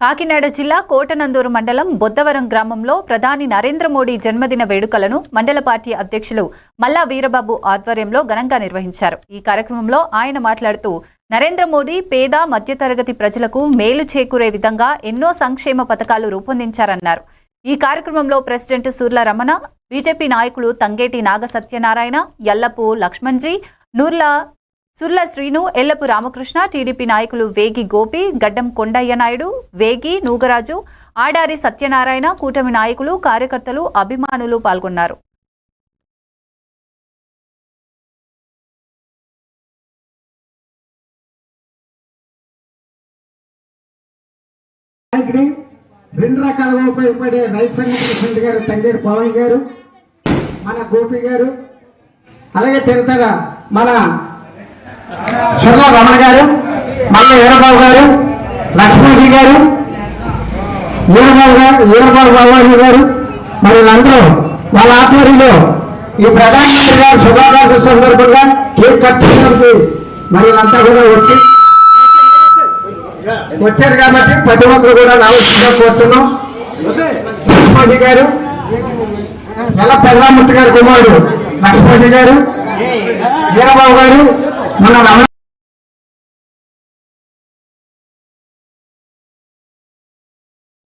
కాకినాడ జిల్లా కోటనందూరు మండలం బొద్దవరం గ్రామంలో ప్రధాని నరేంద్ర మోడీ జన్మదిన వేడుకలను మండల పార్టీ అధ్యక్షులు మల్లా వీరబాబు ఆధ్వర్యంలో ఘనంగా నిర్వహించారు. ఈ కార్యక్రమంలో ఆయన మాట్లాడుతూ నరేంద్ర మోడీ పేద మధ్యతరగతి ప్రజలకు మేలు చేకూరే విధంగా ఎన్నో సంక్షేమ పథకాలు రూపొందించారన్నారు. ఈ కార్యక్రమంలో ప్రెసిడెంట్ సూర్ల రమణ బీజేపీ నాయకులు తంగేటి నాగ సత్యనారాయణ ఎల్లపు లక్ష్మణ్జీ నూర్ల సుర్ల శ్రీను ఎల్లపు రామకృష్ణ టీడీపీ నాయకులు వేగి గోపి గడ్డం కొండయ్య నాయుడు వేగి నూగరాజు ఆడారి సత్యనారాయణ కూటమి నాయకులు కార్యకర్తలు అభిమానులు పాల్గొన్నారు. రెండు రకాలుగా ఉపయోగపడే రైతు సంఘం ప్రెసిడెంట్ గారు తంగేడు పవన్ గారు మన గోపి గారు అలాగే తిరుతర మన సుర్ల రమణ గారు మల్ల వీరబాబు గారు లక్ష్మీజీ గారు వీరబాబు గారు వీరబాబు బాబాజీ గారు మరి అందరూ వాళ్ళ ఆధ్వర్యంలో ఈ ప్రధానమంత్రి గారు శుభాకాంక్ష సందర్భంగా కేక్ కట్ చేయడానికి మరి అంతా కూడా వచ్చి వచ్చారు కాబట్టి ప్రతి ఒక్కరు కూడా రావాల్సిందిగా కోరుతున్నాం. లక్ష్మీజీ గారు ఎలా ప్రధానమంత్రి గారు కుమారుడు లక్ష్మీజీ గారు వీరబాబు గారు మన